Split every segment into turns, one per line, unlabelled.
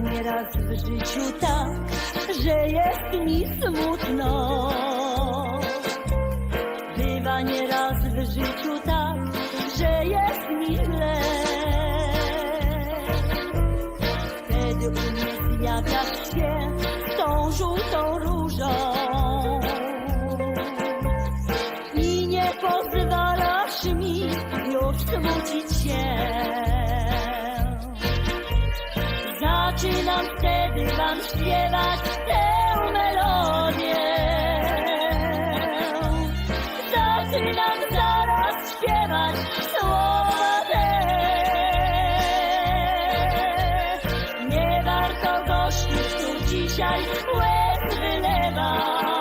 Bywa nieraz w życiu tak, że jest mi smutno. Bywa nieraz w życiu tak, że jest mi źle. Wtedy u mnie zjawiasz się tą żółtą różą i nie pozwalasz mi już smucić się. Zaczynam wtedy wam śpiewać tę melodię. Zaczynam zaraz śpiewać słowa te. Nie warto gościć tu dzisiaj łez wylewać,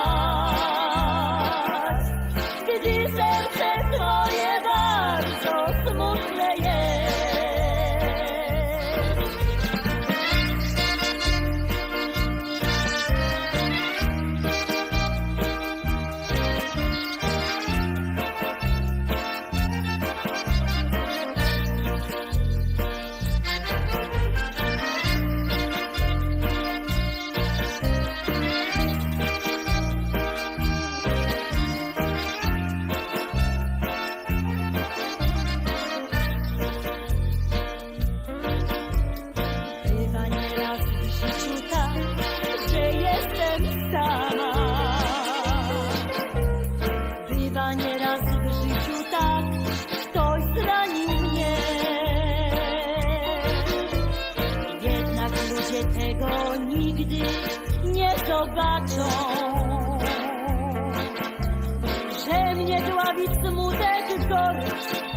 nigdy nie zobaczą. Że mnie dławi smutek, gorycz